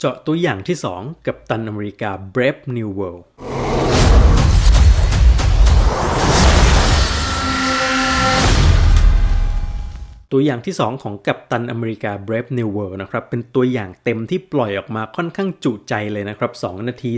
เจาะตัวอย่างที่ 2 กับตันอเมริกา Brave New World ตัวอย่างที่ 2 ของกัปตันอเมริกา Brave New World นะครับ เป็นตัวอย่างเต็มที่ปล่อยออกมาค่อนข้างจุใจเลยนะครับ 2 นาที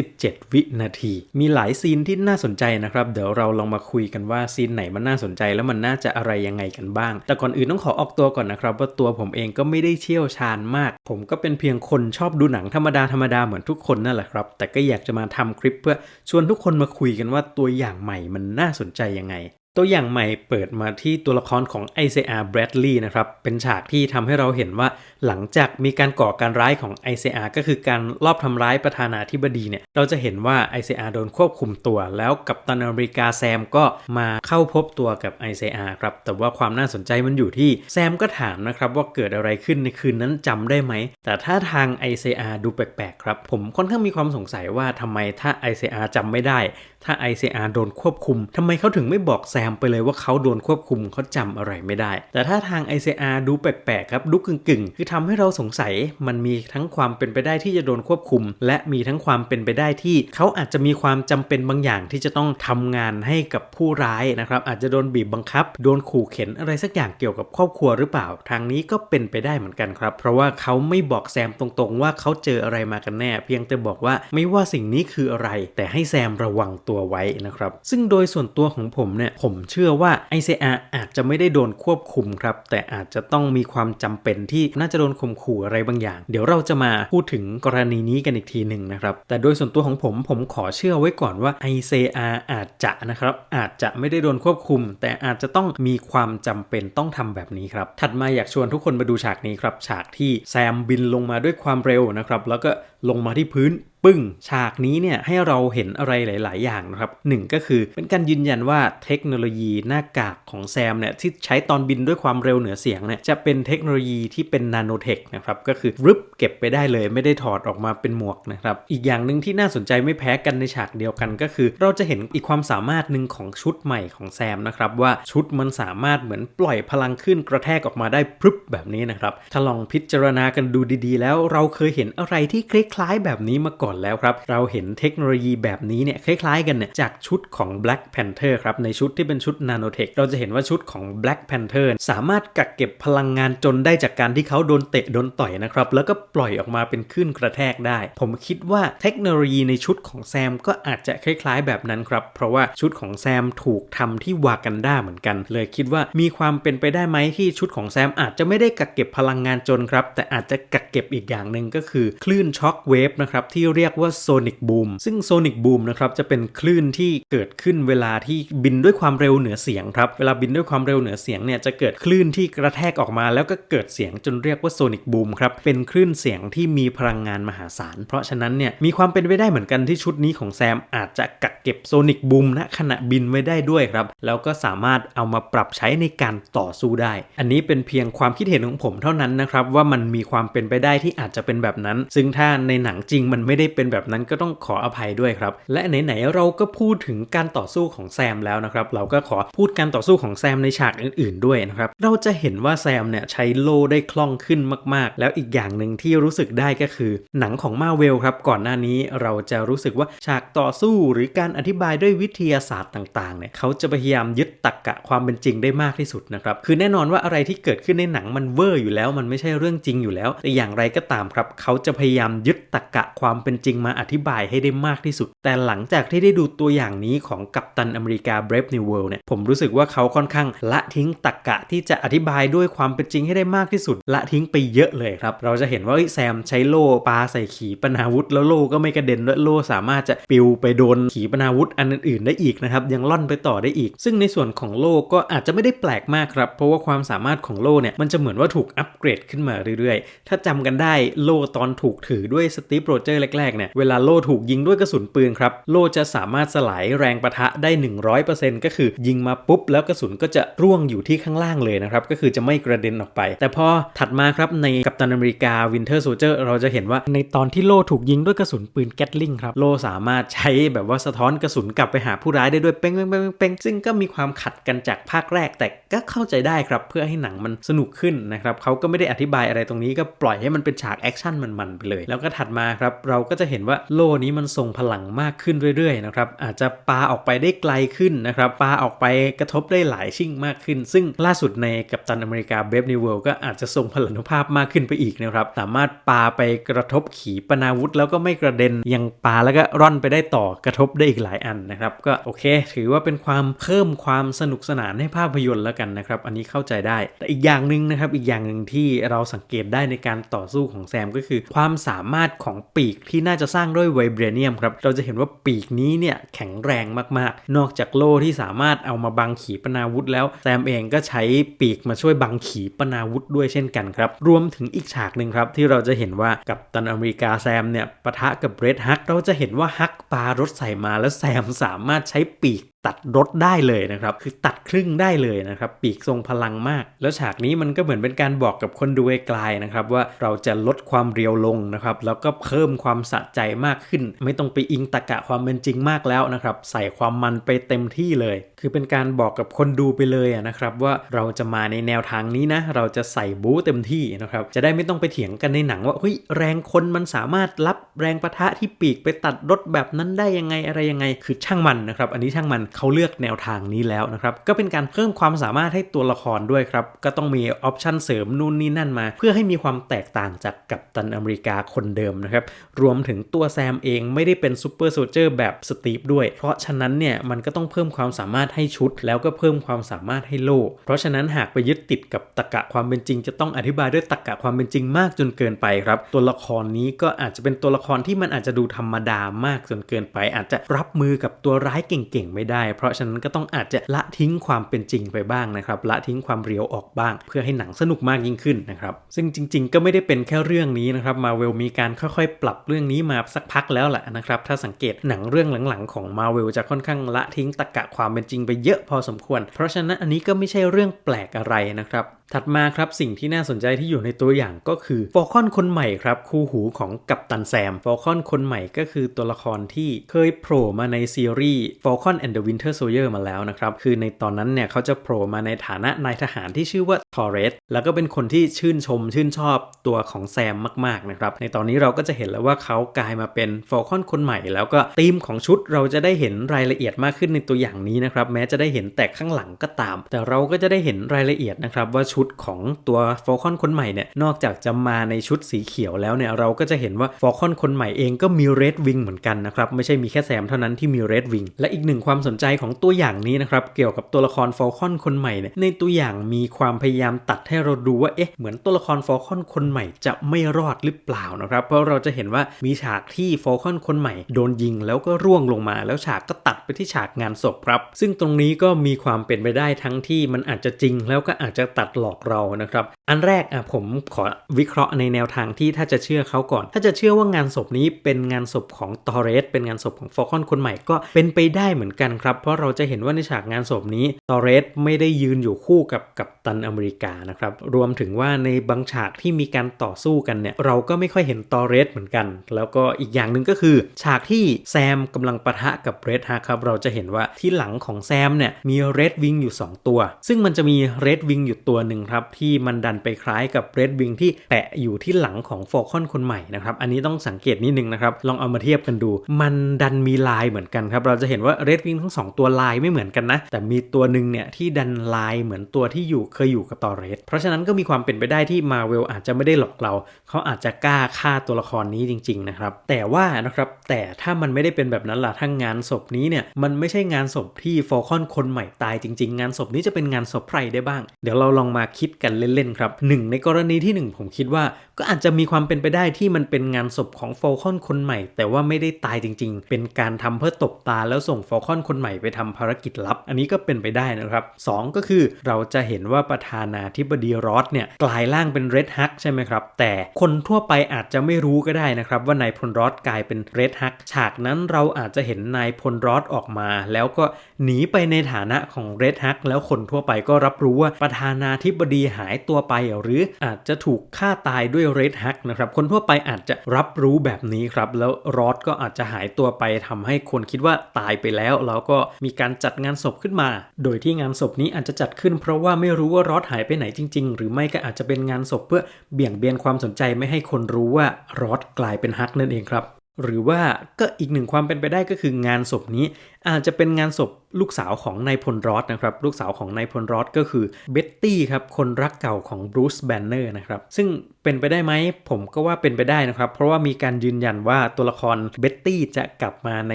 37 วินาที มีหลายซีนที่น่าสนใจนะครับ เดี๋ยวเราลองมาคุยกันว่าซีนไหนมันน่าสนใจแล้วมันน่าจะอะไรยังไงกันบ้าง แต่ก่อนอื่นต้องขอออกตัวก่อนนะครับว่าตัวผมเองก็ไม่ได้เชี่ยวชาญมาก ผมก็เป็นเพียงคนชอบดูหนังธรรมดาธรรมดาเหมือนทุกคนนั่นแหละครับ แต่ก็อยากจะมาทำคลิปเพื่อชวนทุกคนมาคุยกันว่าตัวอย่างใหม่มันน่าสนใจยังไง ตัวอย่างใหม่เปิดมาที่ตัวละครของไอเซอาร์แบรดลีย์นะครับ เป็นฉากที่ทำให้เราเห็นว่าหลังจากมีการก่อการร้ายของไอเซอาร์ก็คือการลอบทำร้ายประธานาธิบดีเนี่ย เราจะเห็นว่าไอเซอาร์โดนควบคุมตัว แล้วกับตันอเมริกาแซมก็มาเข้าพบตัวกับไอเซอาร์ครับ แต่ว่าความน่าสนใจมันอยู่ที่แซมก็ถามนะครับว่าเกิดอะไรขึ้นในคืนนั้นจำได้ไหม แต่ถ้าทางไอเซอาร์ดูแปลกๆครับ ผมค่อนข้างมีความสงสัยว่าทำไมถ้าไอเซอาร์จำไม่ได้ ถ้า ICR โดนควบคุมทำไมเขาถึงไม่บอกแซมไปเลยว่าเขาโดนควบคุมเขาจำอะไรไม่ได้ แต่ถ้าทาง ICR ดูแปลกๆครับดูกึ่งๆ คือทำให้เราสงสัยมันมีทั้งความเป็นไปได้ที่จะโดนควบคุม และมีทั้งความเป็นไปได้ที่เขาอาจจะมีความจำเป็นบางอย่างที่จะต้องทำงานให้กับผู้ร้ายนะครับอาจจะโดนบีบบังคับ โดนขู่เข็นอะไรสักอย่างเกี่ยวกับครอบครัวหรือเปล่า ทางนี้ก็เป็นไปได้เหมือนกันครับ เพราะว่าเขาไม่บอกแซมตรงๆ ว่าเขาเจออะไรมากันแน่ เพียงแต่บอกว่าไม่ว่าสิ่งนี้คืออะไร แต่ให้แซมระวังตัวไว้นะครับ ซึ่งโดยส่วนตัวของผมเนี่ยผมเชื่อว่า ICR อาจจะไม่ได้โดนควบคุมครับ แต่อาจจะต้องมีความจำเป็นที่น่าจะโดนข่มขู่อะไรบางอย่าง เดี๋ยวเราจะมาพูดถึงกรณีนี้กันอีกทีหนึ่งนะครับ แต่โดยส่วนตัวของผมผมขอเชื่อไว้ก่อนว่า ICR อาจจะนะครับอาจจะไม่ได้โดนควบคุม แต่อาจจะต้องมีความจำเป็นต้องทำแบบนี้ครับ ถัดมาอยากชวนทุกคนมาดูฉากนี้ครับ ฉากที่แซมบินลงมาด้วยความเร็วนะครับ แล้วก็ ลงมาที่พื้นปึ้งฉากนี้เนี่ยให้เราเห็นอะไรหลาย ๆ อย่างนะครับหนึ่งก็คือเป็นการยืนยันว่าเทคโนโลยีหน้ากากของแซมเนี่ยที่ใช้ตอนบินด้วยความเร็วเหนือเสียงเนี่ยจะเป็นเทคโนโลยีที่เป็นนาโนเทคนะครับก็คือรึบเก็บไปได้เลย ไม่ได้ถอดออกมาเป็นหมวกนะครับอีกอย่างหนึ่งที่น่าสนใจไม่แพ้กันในฉากเดียวกันก็คือ เราจะเห็นอีกความสามารถหนึ่งของชุดใหม่ของแซมนะครับว่าชุดมันสามารถเหมือนปล่อยพลังขึ้นกระแทกออกมาได้พรึบแบบนี้นะครับถ้าลองพิจารณากันดูดีๆ แล้วเราเคยเห็นอะไรที่คล้ายๆแบบนี้มาก่อนแล้วครับเราเห็นเทคโนโลยีแบบนี้เนี่ยคล้ายๆกันเนี่ยจากชุดของ Black Panther ครับในชุดที่เป็นชุดนาโนเทคเราจะเห็นว่าชุดของ Black Panther สามารถกักเก็บพลังงานจนได้จากการที่เขาโดนเตะโดนต่อยนะครับแล้วก็ปล่อยออกมาเป็นคลื่นกระแทกได้ ผมคิดว่าเทคโนโลยีในชุดของแซมก็อาจจะคล้ายๆ แบบนั้นครับ เพราะว่าชุดของแซมถูกทำที่วากันดาเหมือนกัน เลยคิดว่ามีความเป็นไปได้ไหมที่ชุดของแซมอาจจะไม่ได้กักเก็บพลังงานจนครับ แต่อาจจะกักเก็บอีกอย่างหนึ่งก็คือคลื่นช็อคเวฟนะครับที่เรียกว่าโซนิกบูมซึ่งโซนิกบูมนะครับจะเป็นคลื่นที่เกิดขึ้นเวลาที่บินด้วยความเร็วเหนือเสียงครับเวลาบินด้วยความเร็วเหนือเสียงเนี่ยจะเกิดคลื่นที่กระแทกออกมา แล้วก็เกิดเสียงจนเรียกว่าโซนิกบูมครับเป็นคลื่นเสียงที่มีพลังงานมหาศาล เพราะฉะนั้นเนี่ยมีความเป็นไปได้เหมือนกันที่ชุดนี้ของแซมอาจจะกักเก็บโซนิกบูมณขณะบินไว้ได้ด้วยครับ แล้วก็สามารถเอามาปรับใช้ในการต่อสู้ได้ อันนี้เป็นเพียงความคิดเห็นของผมเท่านั้นนะครับว่ามันมีความเป็นไปได้ที่อาจจะเป็นแบบนั้น ซึ่งถ้าในหนังจริงมันไม่ได้เป็นแบบนั้นก็ต้องขออภัยด้วยครับ และไหนๆเราก็พูดถึงการต่อสู้ของแซมแล้วนะครับ เราก็ขอพูดการต่อสู้ของแซมในฉากอื่น ๆด้วยนะครับ เราจะเห็นว่าแซมเนี่ยใช้โล่ได้คล่องขึ้นมาก ๆ แล้วอีกอย่างหนึ่งที่รู้สึกได้ก็คือ หนังของมาเวลครับก่อนหน้านี้เราจะรู้สึกว่าฉากต่อสู้หรือการอธิบายด้วยวิทยาศาสตร์ต่างๆเนี่ยเขาจะพยายามยึดตรรกะความเป็นจริงได้มากที่สุดนะครับคือแน่นอนว่าอะไรที่เกิดขึ้นในหนังมันเวอร์อยู่แล้ว มันไม่ใช่เรื่องจริงอยู่แล้ว แต่อย่างไรก็ตามครับเขาจะพยายามยึดตรรกะความเป็นจริงมาอธิบายให้ได้มากที่สุด แต่หลังจากที่ได้ดูตัวอย่างนี้ของกัปตันอเมริกา Brave New World เนี่ยผมรู้สึกว่าเขาค่อนข้างละทิ้งตรรกะที่จะอธิบายด้วยความเป็นจริงให้ได้มากที่สุด ละทิ้งไปเยอะเลยครับเราจะเห็นว่าแซมใช้โล่ปาใส่ขีปนาวุธ แล้วโล่ก็ไม่กระเด็นด้วยโล่สามารถจะปิวไปโดนขีปนาวุธอันอื่นๆได้อีกนะครับยังล่อนไปต่อได้อีก ซึ่งในส่วนของโล่ก็อาจจะไม่ได้แปลกมากครับ เพราะว่าความสามารถของโล่เนี่ยมันจะเหมือนว่าถูกอัปเกรดขึ้นมาเรื่อยๆ ถ้าจำกันได้โล่ตอนถูกถือด้วยสตีฟโรเจอร์แรกๆเนี่ยเวลาโล่ถูกยิงด้วยกระสุนปืนครับโล่จะสามารถสลายแรงประทะได้ 100%ก็คือยิงมาปุ๊บ แล้วกระสุนก็จะร่วงอยู่ที่ข้างล่างเลยนะครับก็คือจะไม่กระเด็นออกไป แต่พอถัดมาครับในกัปตันอเมริกาวินเทอร์โซเจอร์เราจะเห็นว่าในตอนที่โล่ถูกยิงด้วยกระสุนปืนแกตลิงครับ โล่สามารถใช้แบบว่าสะท้อนกระสุนกลับไปหาผู้ร้ายได้ด้วยเป้งเป้งเป้งเป้งซึ่งก็มีความขัดกันจากภาคแรกแต่ก็เข้าใจได้ครับ เพื่อให้หนังมันสนุกขึ้นนะครับเขาก็ไม่ได้อธิบายอะไรตรงนี้ก็ปล่อยให้มันเป็นฉากแอคชั่นมันๆไปเลย แล้วก็ถัดมาครับเราก็จะเห็นว่าโล่นี้มันทรงพลังมากขึ้นเรื่อยๆนะครับอาจจะปาออกไปได้ไกลขึ้นนะครับปาออกไปกระทบได้หลายชิ่งมากขึ้น ซึ่งล่าสุดในกัปตันอเมริกาเบฟนิวเวิลก็อาจจะทรงพลานุภาพมากขึ้นไปอีกนะครับสามารถปาไปกระทบขีปนาวุธ แล้วก็ไม่กระเด็นยังปาแล้วก็ร่อนไปได้ต่อกระทบได้อีกหลายอันนะครับ ก็โอเค ถือว่าเป็นความเพิ่มความสนุกสนานให้ภาพยนตร์แล้วกันนะครับ อันนี้เข้าใจได้ แต่อีกอย่างหนึ่งนะครับ อีกอย่างหนึ่งที่เราสังเกตได้ในการต่อสู้ของแซมก็คือ ความสามารถของปีกที่น่าจะสร้างด้วยไวเบรเนียมครับ เราจะเห็นว่าปีกนี้เนี่ยแข็งแรงมากๆ นอกจากโล่ที่สามารถเอามาบังขีปนาวุธ แล้วแซมเองก็ใช้ปีกมาช่วยบังขีปนาวุธด้วยเช่นกันครับ รวมถึงอีกฉากหนึ่งครับที่ที่เราจะเห็นว่ากับตันอเมริกาแซมเนี่ยปะทะกับเบรดฮักเราจะเห็นว่าฮักปารถใส่มาแล้วแซมสามารถใช้ปีก ตัดรถได้เลยนะครับ คือตัดครึ่งได้เลยนะครับ ปีกทรงพลังมาก แล้วฉากนี้มันก็เหมือนเป็นการบอกกับคนดูไกลๆนะครับ ว่าเราจะลดความเรียวลงนะครับ แล้วก็เพิ่มความสะใจมากขึ้น ไม่ต้องไปอิงตะกะความเป็นจริงมากแล้วนะครับ ใส่ความมันไปเต็มที่เลย คือเป็นการบอกกับคนดูไปเลยนะครับ ว่าเราจะมาในแนวทางนี้นะ เราจะใส่บู๊เต็มที่นะครับ จะได้ไม่ต้องไปเถียงกันในหนังว่าเฮ้ยแรงคนมันสามารถรับแรงประทะที่ปีกไปตัดรถแบบนั้นได้ยังไงอะไรยังไง คือช่างมันนะครับ อันนี้ช่างมันเขาเลือกแนวทางนี้แล้วนะครับก็เป็นการเพิ่มความสามารถให้ตัวละครด้วยครับก็ต้องมีออปชันเสริมนู่นนี่นั่นมา เพื่อให้มีความแตกต่างจากกัปตันอเมริกาคนเดิมนะครับรวมถึงตัวแซมเองไม่ได้เป็นซูเปอร์โซเจอร์แบบสตีฟด้วย เพราะฉะนั้นเนี่ยมันก็ต้องเพิ่มความสามารถให้ชุด แล้วก็เพิ่มความสามารถให้โล่เพราะฉะนั้นหากไปยึดติดกับตรกะความเป็นจริง จะต้องอธิบายด้วยตรรกะความเป็นจริงมากจนเกินไปครับ ตัวละครนี้ก็อาจจะเป็นตัวละครที่มันอาจจะดูธรรมดามากจนเกินไป อาจจะรับมือกับตัวร้ายเก่งๆ ไม่ได้เพราะฉะนั้นก็ต้องอาจจะละทิ้งความเป็นจริงไปบ้างนะครับ ละทิ้งความเรียวออกบ้าง เพื่อให้หนังสนุกมากยิ่งขึ้นนะครับ ซึ่งจริง ๆ ก็ไม่ได้เป็นแค่เรื่องนี้นะครับมาเวลมีการค่อยๆ ปรับเรื่องนี้มาสักพักแล้วแหละนะครับ ถ้าสังเกตหนังเรื่องหลังๆ ของมาเวลจะค่อนข้างละทิ้งตะกะความเป็นจริงไปเยอะพอสมควร เพราะฉะนั้นอันนี้ก็ไม่ใช่เรื่องแปลกอะไรนะครับ ถัดมาครับสิ่งที่น่าสนใจที่อยู่ในตัวอย่างก็คือฟอลคอนคนใหม่ครับคู่หูของกัปตันแซมฟอลคอนคนใหม่ก็คือตัวละครที่เคยโผล่มาในซีรีส์ Falcon and the Winter Soldier มาแล้วนะครับ คือในตอนนั้นเนี่ยเขาจะโผล่มาในฐานะนายทหารที่ชื่อว่าทอร์เรสแล้วก็เป็นคนที่ชื่นชมชื่นชอบตัวของแซมมากๆนะครับ ในตอนนี้เราก็จะเห็นแล้วว่าเขากลายมาเป็นฟอลคอนคนใหม่ แล้วก็ธีมของชุดเราจะได้เห็นรายละเอียดมากขึ้นในตัวอย่างนี้นะครับแม้จะได้เห็นแต่ข้างหลังก็ตาม แต่เราก็จะได้เห็นรายละเอียดนะครับว่าชุดของตัวฟอลคอนคนใหม่เนี่ยนอกจากจะมาในชุดสีเขียวแล้วเนี่ยเราก็จะเห็นว่าฟอลคอนคนใหม่เองก็มีเรดวิงเหมือนกันนะครับไม่ใช่มีแค่แซมเท่านั้นที่มีเรดวิงและอีกหนึ่งความสนใจของตัวอย่างนี้นะครับเกี่ยวกับตัวละครฟอลคอนคนใหม่เนี่ยในตัวอย่างมีความพยายามตัดให้เราดูว่าเอ๊ะเหมือนตัวละครฟอลคอนคนใหม่จะไม่รอดหรือเปล่านะครับเพราะเราจะเห็นว่ามีฉากที่ฟอลคอนคนใหม่โดนยิงแล้วก็ร่วงลงมา แล้วฉากก็ตัดไปที่ฉากงานศพครับ ซึ่งตรงนี้ก็มีความเป็นไปได้ทั้งที่มันอาจจะจริงแล้วก็อาจจะตัดลอกเรานะครับอันแรกอะผมขอวิเคราะห์ในแนวทางที่ถ้าจะเชื่อเขาก่อน ถ้าจะเชื่อว่างานศพนี้เป็นงานศพของตอเรสเป็นงานศพของฟอลคอนคนใหม่ก็เป็นไปได้เหมือนกันครับ เพราะเราจะเห็นว่าในฉากงานศพนี้ตอเรสไม่ได้ยืนอยู่คู่กับกัปตันอเมริกานะครับ รวมถึงว่าในบางฉากที่มีการต่อสู้กันเนี่ยเราก็ไม่ค่อยเห็นตอเรสเหมือนกัน แล้วก็อีกอย่างหนึ่งก็คือ ฉากที่แซมกำลังปะทะกับเรดฮาครับเราจะเห็นว่าที่หลังของแซมเนี่ยมีเรดวิงอยู่ 2 ตัว ซึ่งมันจะมีเรดวิงอยู่ตัวหนึ่งครับที่มันดันไปคล้ายกับเรดวิงที่แปะอยู่ที่หลังของฟอลคอนคนใหม่นะครับอันนี้ต้องสังเกตนิดนึงนะครับลองเอามาเทียบกันดู มันดันมีลายเหมือนกันครับเราจะเห็นว่าเรดวิงทั้งสองตัวลายไม่เหมือนกันนะ แต่มีตัวหนึ่งเนี่ยที่ดันลายเหมือนตัวที่อยู่เคยอยู่กับต่อเรสเพราะฉะนั้นก็มีความเป็นไปได้ที่มาเวลอาจจะไม่ได้หลอกเรา เขาอาจจะกล้าฆ่าตัวละครนี้จริงๆนะครับแต่ว่านะครับแต่ถ้ามันไม่ได้เป็นแบบนั้นล่ะถ้างงานศพนี้เนี่ยมันไม่ใช่งานศพที่ฟอลคอนคนใหม่ตายจริง ๆ งานศพนี้จะเป็นงานศพใครได้บ้าง เดี๋ยวเราลองมาคิดกันเล่นๆครับนะครับหนึ่งในกรณีที่หนึ่งผมคิดว่า ก็อาจจะมีความเป็นไปได้ที่มันเป็นงานศพของฟอลคอนคนใหม่ แต่ว่าไม่ได้ตายจริง ๆ เป็นการทำเพื่อตบตาแล้วส่งฟอลคอนคนใหม่ไปทำภารกิจลับ อันนี้ก็เป็นไปได้นะครับสองก็คือเราจะเห็นว่าประธานาธิบดีรอสเนี่ยกลายร่างเป็นเรดฮักใช่ไหมครับ แต่คนทั่วไปอาจจะไม่รู้ก็ได้นะครับ ว่านายพลรอสกลายเป็นเรดฮักฉากนั้นเราอาจจะเห็นนายพลรอสออกมา แล้วก็หนีไปในฐานะของเรดฮักแล้วคนทั่วไปก็รับรู้ว่าประธานาธิบดีหายตัวไปหรืออาจจะถูกฆ่าตายด้วยเรดฮักนะครับคนทั่วไปอาจจะรับรู้แบบนี้ครับแล้วรอสก็อาจจะหายตัวไปทำให้คนคิดว่าตายไปแล้ว แล้วก็มีการจัดงานศพขึ้นมา โดยที่งานศพนี้อาจจะจัดขึ้น เพราะว่าไม่รู้ว่ารอสหายไปไหนจริง ๆ หรือไม่ก็อาจจะเป็นงานศพเพื่อเบี่ยงเบนความสนใจไม่ให้คนรู้ว่ารอสกลายเป็นฮักนั่นเองครับ หรือว่าก็อีกหนึ่งความเป็นไปได้ก็คืองานศพนี้ อาจจะเป็นงานศพลูกสาวของนายพลรอสนะครับ ลูกสาวของนายพลรอสก็คือเบ็ตตี้ครับ คนรักเก่าของบรูซแบนเนอร์นะครับ ซึ่งเป็นไปได้ไหม ผมก็ว่าเป็นไปได้นะครับ เพราะว่ามีการยืนยันว่าตัวละครเบ็ตตี้จะกลับมาใน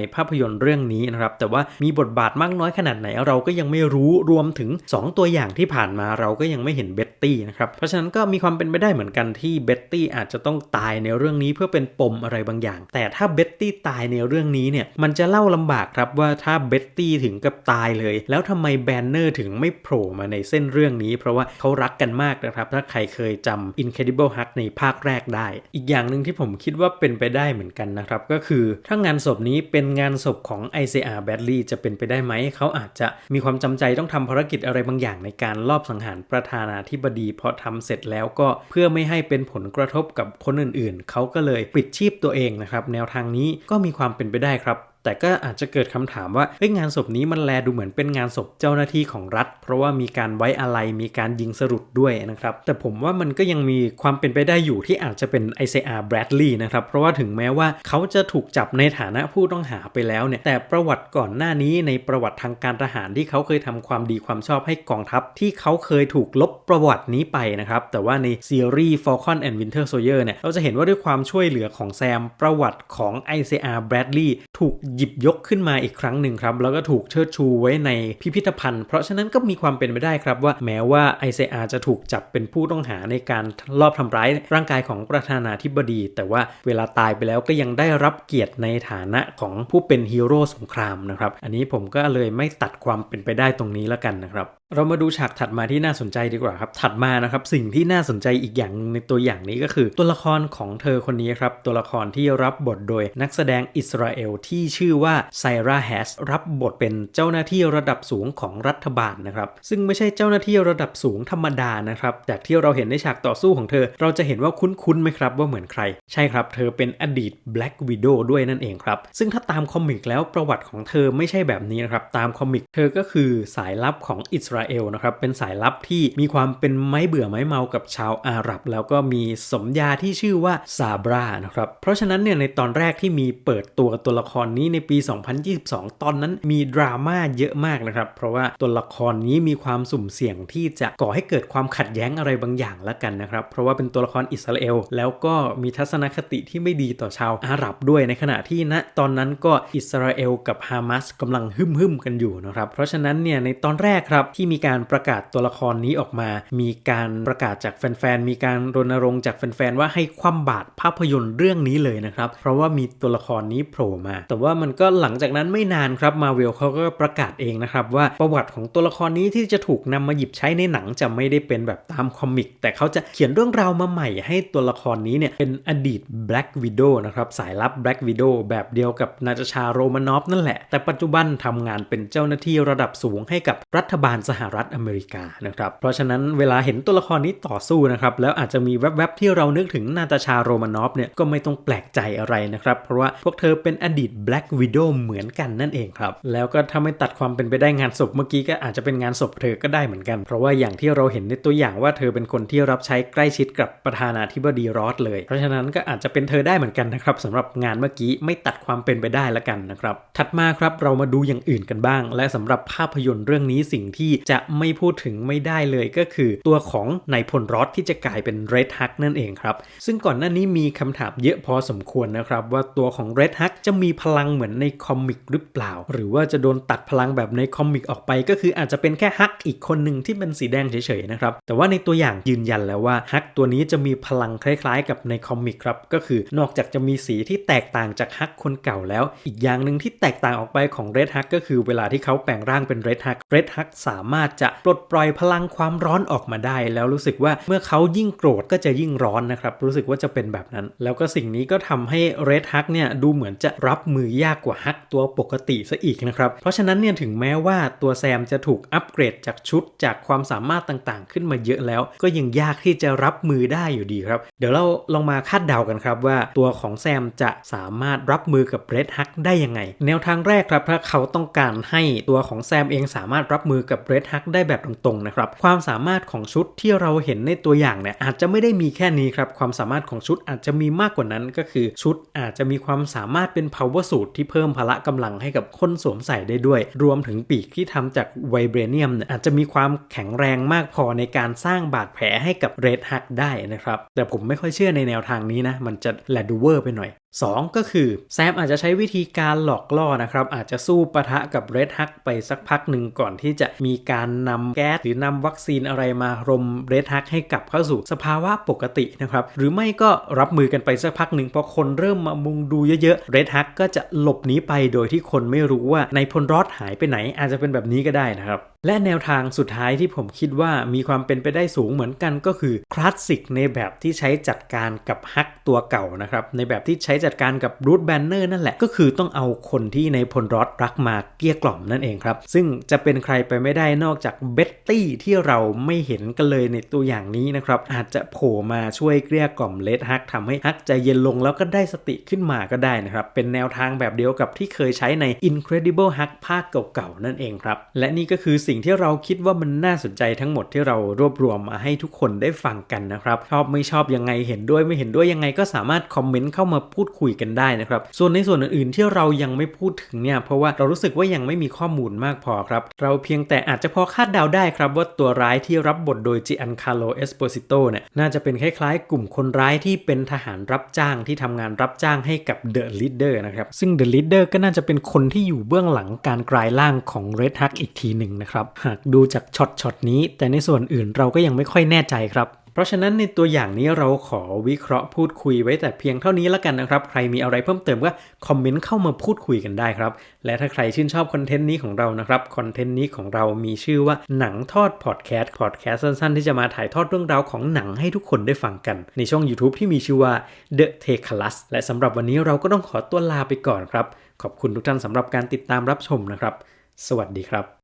ภาพยนตร์เรื่องนี้นะครับ แต่ว่ามีบทบาทมากน้อยขนาดไหน เราก็ยังไม่รู้ รวมถึง 2 ตัวอย่างที่ผ่านมาเราก็ยังไม่เห็นเบ็ตตี้นะครับ เพราะฉะนั้นก็มีความเป็นไปได้เหมือนกันที่เบ็ตตี้อาจจะต้องตายในเรื่องนี้เพื่อเป็นปมอะไรบางอย่าง แต่ถ้าเบ็ตตี้ตายในเรื่องนี้เนี่ย มันจะเล่าลำบากครับว่าถ้าเบ็ตตี้ถึงกับตายเลย แล้วทำไมแบนเนอร์ถึงไม่โผล่มาในเส้นเรื่องนี้ เพราะว่าเขารักกันมากนะครับ ถ้าใครเคยจำ Incredible Hulk ในภาคแรกได้ อีกอย่างหนึ่งที่ผมคิดว่าเป็นไปได้เหมือนกันนะครับ ก็คือถ้างานศพนี้เป็นงานศพของ ICR Bradley จะเป็นไปได้ไหม เขาอาจจะมีความจำใจต้องทำภารกิจอะไรบางอย่างในการลอบสังหารประธานาธิบดีพอทำเสร็จแล้วก็เพื่อไม่ให้เป็นผลกระทบกับคนอื่นๆ เขาก็เลยปิดชีพตัวเองนะครับ แนวทางนี้ก็มีความเป็นไปได้ครับ แต่ก็อาจจะเกิดคำถามว่าเฮ้ยงานศพนี้มันแลดูเหมือนเป็นงานศพเจ้าหน้าที่ของรัฐ เพราะว่ามีการไว้อะไรมีการยิงสรุปด้วยนะครับ แต่ผมว่ามันก็ยังมีความเป็นไปได้อยู่ที่อาจจะเป็น ICR Bradley นะครับ เพราะว่าถึงแม้ว่าเขาจะถูกจับในฐานะผู้ต้องหาไปแล้วเนี่ย แต่ประวัติก่อนหน้านี้ในประวัติทางการทหารที่เขาเคยทำความดีความชอบให้กองทัพ ที่เขาเคยถูกลบประวัตินี้ไปนะครับ แต่ว่าในซีรีส์ Falcon and Winter Soldier เนี่ย เราจะเห็นว่าด้วยความช่วยเหลือของแซมประวัติของ ICR Bradley ถูกหยิบยกขึ้นมาอีกครั้งหนึ่งครับ แล้วก็ถูกเชิดชูไว้ในพิพิธภัณฑ์ เพราะฉะนั้นก็มีความเป็นไปได้ครับว่า แม้ว่า ICR จะถูกจับเป็นผู้ต้องหาในการลอบทำร้ายร่างกายของประธานาธิบดี แต่ว่าเวลาตายไปแล้วก็ยังได้รับเกียรติในฐานะของผู้เป็นฮีโร่สงครามนะครับอันนี้ผมก็เลยไม่ตัดความเป็นไปได้ตรงนี้แล้วกันนะครับเรามาดูฉากถัดมาที่น่าสนใจดีกว่าครับ ถัดมานะครับสิ่งที่น่าสนใจอีกอย่างในตัวอย่างนี้ก็คือ ตัวละครของเธอคนนี้ครับ ตัวละครที่รับบทโดยนักแสดงอิสราเอลที่ชื่อว่าไซราแฮสรับบทเป็นเจ้าหน้าที่ระดับสูงของรัฐบาลนะครับซึ่งไม่ใช่เจ้าหน้าที่ระดับสูงธรรมดานะครับจากที่เราเห็นในฉากต่อสู้ของเธอ เราจะเห็นว่าคุ้นๆไหมครับว่าเหมือนใคร ใช่ครับ เธอเป็นอดีต Black Widow ด้วยนั่นเองครับ ซึ่งถ้าตามคอมิกแล้วประวัติของเธอไม่ใช่แบบนี้นะครับตามคอมิกเธอก็คือสายลับของอิสราเอลนะครับเป็นสายลับที่มีความเป็นไม้เบื่อไม้เมากับชาวอาหรับ แล้วก็มีสมญาที่ชื่อว่าซาบรานะครับเพราะฉะนั้นเนี่ยในตอนแรกที่มีเปิดตัวตัวละครนี้ในปี 2022 ตอนนั้นมีดราม่าเยอะมากนะครับ เพราะว่าตัวละครนี้มีความสุ่มเสี่ยงที่จะก่อให้เกิดความขัดแย้งอะไรบางอย่างละกันนะครับ เพราะว่าเป็นตัวละครอิสราเอล แล้วก็มีทัศนคติที่ไม่ดีต่อชาวอาหรับด้วยในขณะที่ณตอนนั้นก็อิสราเอลกับฮามาสกำลังหึมหึมกันอยู่นะครับ เพราะฉะนั้นเนี่ยในตอนแรกครับที่มีการประกาศตัวละครนี้ออกมา มีการประกาศจากแฟนๆ มีการรณรงค์จากแฟนๆ ว่าให้คว่ำบาตรภาพยนตร์เรื่องนี้เลยนะครับ เพราะว่ามีตัวละครนี้โผล่มา แต่ว่ามันก็หลังจากนั้นไม่นานครับมาเวลเขาก็ประกาศเองนะครับว่าประวัติของตัวละครนี้ที่จะถูกนำมาหยิบใช้ในหนังจะไม่ได้เป็นแบบตามคอมิก แต่เขาจะเขียนเรื่องราวมาใหม่ให้ตัวละครนี้เนี่ยเป็นอดีต Black Widow นะครับสายลับ Black Widow แบบเดียวกับนาตาชาโรมานอฟนั่นแหละ แต่ปัจจุบันทำงานเป็นเจ้าหน้าที่ระดับสูงให้กับรัฐบาลสหรัฐอเมริกานะครับเพราะฉะนั้นเวลาเห็นตัวละครนี้ต่อสู้นะครับแล้วอาจจะมีแวบๆที่เรานึกถึงนาตาชาโรมานอฟเนี่ยก็ไม่ต้องแปลกใจอะไรนะครับเพราะว่าพวกเธอเป็นอดีต Black Widow เหมือนกันนั่นเองครับ แล้วก็ถ้าไม่ตัดความเป็นไปได้งานศพเมื่อกี้ก็อาจจะเป็นงานศพเธอก็ได้เหมือนกัน เพราะว่าอย่างที่เราเห็นในตัวอย่างว่าเธอเป็นคนที่รับใช้ใกล้ชิดกับประธานาธิบดีรอสเลย เพราะฉะนั้นก็อาจจะเป็นเธอได้เหมือนกันนะครับสำหรับงานเมื่อกี้ไม่ตัดความเป็นไปได้ละกันนะครับ ถัดมาครับเรามาดูอย่างอื่นกันบ้าง และสำหรับภาพยนตร์เรื่องนี้สิ่งที่จะไม่พูดถึงไม่ได้เลยก็คือตัวของนายพลรอสที่จะกลายเป็นเรดฮักนั่นเองครับ ซึ่งก่อนหน้านี้มีคำถามเยอะพอสมควรนะครับว่าตัวของเรดฮักจะมีพลังเหมือนในคอมิกหรือเปล่า หรือว่าจะโดนตัดพลังแบบในคอมิกออกไป ก็คืออาจจะเป็นแค่ฮักอีกคนหนึ่งที่เป็นสีแดงเฉยๆนะครับแต่ว่าในตัวอย่างยืนยันแล้วว่าฮักตัวนี้จะมีพลังคล้ายๆ กับในคอมิกครับก็คือนอกจากจะมีสีที่แตกต่างจากฮักคนเก่าแล้ว อีกอย่างหนึ่งที่แตกต่างออกไปของเรดฮักก็คือเวลาที่เขาแปลงร่างเป็นเรดฮักเรดฮักสามารถจะปลดปล่อยพลังความร้อนออกมาได้ แล้วรู้สึกว่าเมื่อเขายิ่งโกรธก็จะยิ่งร้อนนะครับรู้สึกว่าจะเป็นแบบนั้น แล้วก็สิ่งนี้ก็ทำให้เรดฮักเนี่ยดูเหมือนจะรับมือยากากว่าฮักตัวปกติซะอีกนะครับ เพราะฉะนั้นเนี่ยถึงแม้ว่าตัวแซมจะถูกอัปเกรดจากชุดจากความสามารถต่างๆ ขึ้นมาเยอะแล้ว ก็ยังยากที่จะรับมือได้อยู่ดีครับ เดี๋ยวเราลองมาคาดเดากันครับว่าตัวของแซมจะสามารถรับมือกับเรดฮักได้ยังไง แนวทางแรกครับถ้าเขาต้องการให้ตัวของแซมเองสามารถรับมือกับเรดฮักได้แบบตรงๆนะครับความสามารถของชุดที่เราเห็นในตัวอย่างเนี่ยอาจจะไม่ได้มีแค่นี้ครับความสามารถของชุดอาจจะมีมากกว่านั้นก็คือชุดอาจจะมีความสามารถเป็น power suit ที่เพิ่มพละกำลังให้กับคนสวมใส่ได้ด้วย รวมถึงปีกที่ทำจากไวเบรเนียมเนี่ยอาจจะมีความแข็งแรงมากพอในการสร้างบาดแผลให้กับเรดฮักได้นะครับ แต่ผมไม่ค่อยเชื่อในแนวทางนี้นะ มันจะแลดูเวอร์ไปหน่อย2 ก็คือแซมอาจจะใช้วิธีการหลอกล่อนะครับ อาจจะสู้ปะทะกับเรดฮักไปสักพักหนึ่งก่อนที่จะมีการนำแก๊สหรือนำวัคซีนอะไรมารมเรดฮักให้กลับเข้าสู่สภาวะปกตินะครับ หรือไม่ก็รับมือกันไปสักพักหนึ่งพอคนเริ่มมามุงดูเยอะๆเรดฮักก็จะหลบหนีไปโดยที่คนไม่รู้ว่าในพลรอดหายไปไหนอาจจะเป็นแบบนี้ก็ได้นะครับและแนวทางสุดท้ายที่ผมคิดว่ามีความเป็นไปได้สูงเหมือนกันก็คือคลาสสิกในแบบที่ใช้จัดการกับฮักตัวเก่านะครับ ในแบบที่ใช้จัดการกับรูทแบนเนอร์นั่นแหละก็คือต้องเอาคนที่ในพลรอดรักมาเกลี้ยกล่อมนั่นเองครับ ซึ่งจะเป็นใครไปไม่ได้นอกจากเบ็ตตี้ที่เราไม่เห็นกันเลยในตัวอย่างนี้นะครับอาจจะโผล่มาช่วยเกลี้ยกล่อมเลดฮักทำให้ฮักใจเย็นลงแล้วก็ได้สติขึ้นมาก็ได้นะครับเป็นแนวทางแบบเดียวกับที่เคยใช้ใน Incredible Hulk ภาคเก่าๆนั่นเองครับและนี่ก็คือสิ่งที่เราคิดว่ามันน่าสนใจทั้งหมดที่เรารวบรวมมาให้ทุกคนได้ฟังกันนะครับชอบไม่ชอบยังไงเห็นด้วยไม่เห็นด้วยยังไงก็สามารถคอมเมนต์เข้ามาพูดคุยกันได้นะครับส่วนในส่วนอื่นๆที่เรายังไม่พูดถึงเนี่ยเพราะว่าเรารู้สึกว่ายังไม่มีข้อมูลมากพอครับเราเพียงแต่อาจจะพอคาดเดาได้ครับว่าตัวร้ายที่รับบทโดยจิอันคาโลเอสโปซิโตเนี่ยน่าจะเป็นคล้ายๆ กลุ่มคนร้ายที่เป็นทหารรับจ้างที่ทำงานรับจ้างให้กับเดอะลีดเดอร์นะครับซึ่งเดอะลีดเดอร์ก็น่าจะเป็นคนที่อยู่เบื้องหลังการกลายร่างของเรดฮักอีกทีหนึ่งนะครับหากดูจากช็อตช็อตนี้ แต่ในส่วนอื่นเราก็ยังไม่ค่อยแน่ใจครับเพราะฉะนั้นในตัวอย่างนี้เราขอวิเคราะห์พูดคุยไว้แต่เพียงเท่านี้แล้วกันนะครับ ใครมีอะไรเพิ่มเติมก็คอมเมนต์เข้ามาพูดคุยกันได้ครับ และถ้าใครชื่นชอบคอนเทนต์นี้ของเรานะครับคอนเทนต์นี้ของเรามีชื่อว่าหนังทอดพอดแคสต์พอดแคสต์สั้นๆ ที่จะมาถ่ายทอดเรื่องราวของหนังให้ทุกคนได้ฟังกัน ในช่อง YouTube ที่มีชื่อว่า The t a k e l u s และสำหรับวันนี้เราก็ต้องขอตัวลาไปก่อนครับ ขอบคุณทุกท่านสำหรับการติดตามรับชมนะครับ สวัสดีครับ